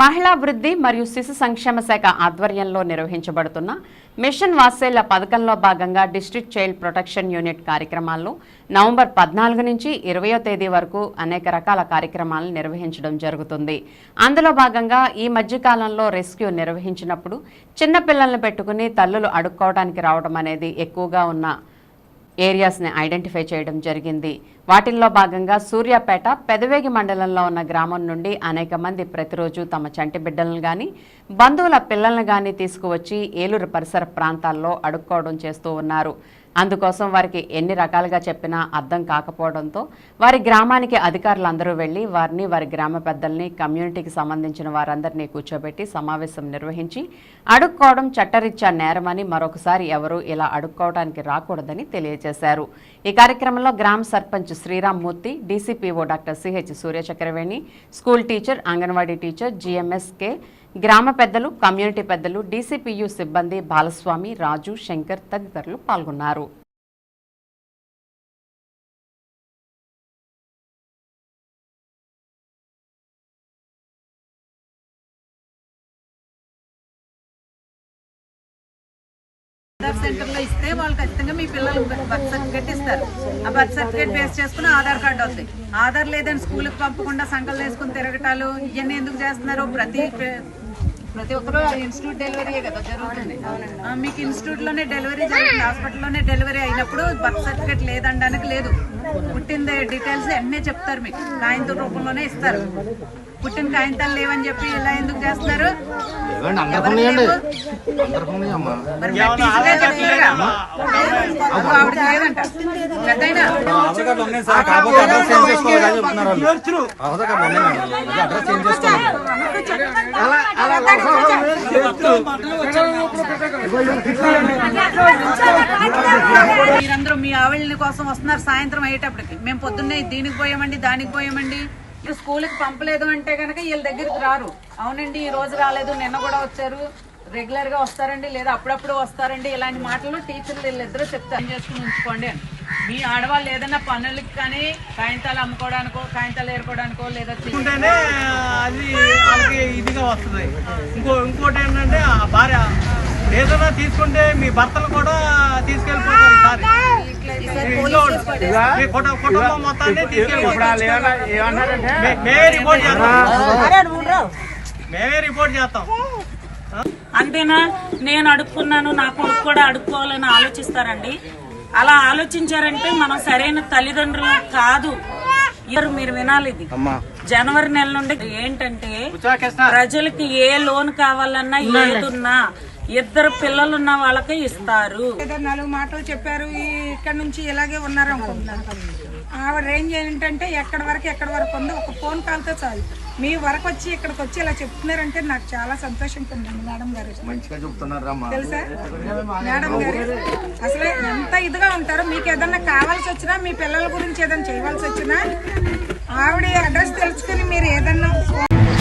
మహిళా వృద్ధి మరియు శిశు సంక్షేమ శాఖ ఆధ్వర్యంలో నిర్వహించబడుతున్న మిషన్ వాసేళ్ళ పథకంలో భాగంగా డిస్ట్రిక్ట్ చైల్డ్ ప్రొటెక్షన్ యూనిట్ కార్యక్రమాల్లో నవంబర్ పద్నాలుగు నుంచి ఇరవయో తేదీ వరకు అనేక రకాల కార్యక్రమాలను నిర్వహించడం జరుగుతుంది. అందులో భాగంగా ఈ మధ్యకాలంలో రెస్క్యూ నిర్వహించినప్పుడు చిన్నపిల్లల్ని పెట్టుకుని తల్లులు అడుక్కోవడానికి రావడం అనేది ఎక్కువగా ఉన్న ఏరియాస్ని ఐడెంటిఫై చేయడం జరిగింది. వాటిల్లో భాగంగా సూర్యాపేట పెదవేగి మండలంలో ఉన్న గ్రామం నుండి అనేక మంది ప్రతిరోజు తమ చంటి బిడ్డలను కానీ బంధువుల పిల్లలను కానీ తీసుకువచ్చి ఏలూరు పరిసర ప్రాంతాల్లో అడుక్కోవడం చేస్తూ ఉన్నారు. అందుకోసం వారికి ఎన్ని రకాలుగా చెప్పినా అర్థం కాకపోవడంతో వారి గ్రామానికి అధికారులు అందరూ వారిని వారి గ్రామ పెద్దల్ని కమ్యూనిటీకి సంబంధించిన వారందరినీ కూర్చోబెట్టి సమావేశం నిర్వహించి అడుక్కోవడం చట్టరీత్యా నేరమని మరొకసారి ఎవరూ ఇలా అడుక్కోవడానికి రాకూడదని తెలియజేశారు. ఈ కార్యక్రమంలో గ్రామ sarpanch Srirammurthy DCPO doctor CH Suryachakraveni school teacher anganwadi teacher GMSK గ్రామ పెద్దలు కమ్యూనిటీ పెద్దలు డీసీపీయు సిబ్బంది బాలస్వామి రాజు శంకర్ తదితరులు పాల్గొన్నారు. ఆధార్ సెంటర్లో ఇస్తే వాళ్ళు ఖచ్చితంగా మీ పిల్లలు బర్త్ సర్టిఫికేట్ ఇస్తారు. ఆ బర్త్ సర్టిఫికేట్ బేస్ చేసుకుని ఆధార్ కార్డు అవుతాయి ఆధార్ లేదని స్కూల్కి పంపకుండా సంకలు వేసుకుని తిరగటాలు ఇవన్నీ ఎందుకు చేస్తున్నారు ప్రతి ప్రతి ఒక్కరు ఇన్స్టిట్యూట్ డెలివరీ కదా జరుగుతుంది. ఆ, మీకు ఇన్స్టిట్యూట్లోనే డెలివరీ జరుగుతుంది. హాస్పిటల్లోనే డెలివరీ అయినప్పుడు బర్త్ సర్టిఫికేట్ లేదనడానికి లేదు. పుట్టిన డీటెయిల్స్ అన్నీ చెప్తారు మీకు. కాగితం రూపంలోనే ఇస్తారు. పుట్టిన కాగితాలు లేవని చెప్పి ఇలా ఎందుకు చేస్తున్నారు? ఎవరికి ఉన్నాయండి. లేవు? మరి చెప్తారుగా. మీరందరూ మీ ఆవిళ్ళ కోసం వస్తున్నారు సాయంత్రం అయ్యేటప్పటికి. మేము పొద్దున్నే దీనికి పోయామండి దానికి పోయామండి. ఇక స్కూల్కి పంపలేదు అంటే కనుక వీళ్ళ దగ్గరికి రారు. అవునండి ఈ రోజు రాలేదు నిన్న కూడా వచ్చారు. రెగ్యులర్గా వస్తారండి లేదా అప్పుడప్పుడు వస్తారండి? ఇలాంటి మాటలు టీచర్లు వీళ్ళిద్దరూ చెప్తారు. "ఏం చేసుకుని ఉంచుకోండి. అని మీ ఆడవాళ్ళు ఏదైనా పనులకి కానీ కాగితాలు అమ్ముకోవడానికో కాగితాలు ఏరుకోవడానికో లేదా అది వాళ్ళకి ఇదిగా వస్తుంది. ఇంకో ఇంకోటి ఏంటంటే ఆ భార్య ఏదైనా తీసుకుంటే మీ భర్తలు కూడా తీసుకెళ్ళిపోతారు ఈసారి కుటుంబం మొత్తాన్ని తీసుకెళ్ళిపోతారు. మే- మేమే రిపోర్ట్ చేస్తాం. మేమే రిపోర్ట్ చేస్తాం. అంతేనా? నేను అడుక్కున్నాను నా కొడుకు కూడా అడుక్కోవాలని ఆలోచిస్తారండి. అలా ఆలోచించారంటే మనం సరైన తల్లిదండ్రులు కాదు. ఇద్దరు మీరు వినాలి ఇది. జనవరి నెల నుండి ఏంటంటే ప్రజలకి ఏ లోన్ కావాలన్నా ఏదున్నా ఇద్దరు పిల్లలున్న వాళ్ళకే ఇస్తారు. నాలుగు మాటలు చెప్పారు. ఇక్కడ నుంచి ఇలాగే ఉన్నారు అనుకుంటున్నాను ఆవిడ రేంజ్ ఏంటంటే ఎక్కడి వరకు ఎక్కడి వరకు ఉందో ఒక ఫోన్ కాల్తో చాలు. మీ వరకు వచ్చి ఇక్కడికి వచ్చి ఇలా చెప్తున్నారంటే నాకు చాలా సంతోషంగా ఉందండి మేడం గారు. తెలుసా? మేడం గారు అసలు ఎంత ఇదిగా ఉంటారో మీకు ఏదన్నా కావాల్సి వచ్చినా మీ పిల్లల గురించి ఏదైనా చేయవలసి వచ్చినా ఆవిడ అడ్రస్ తెలుసుకుని మీరు ఏదన్నా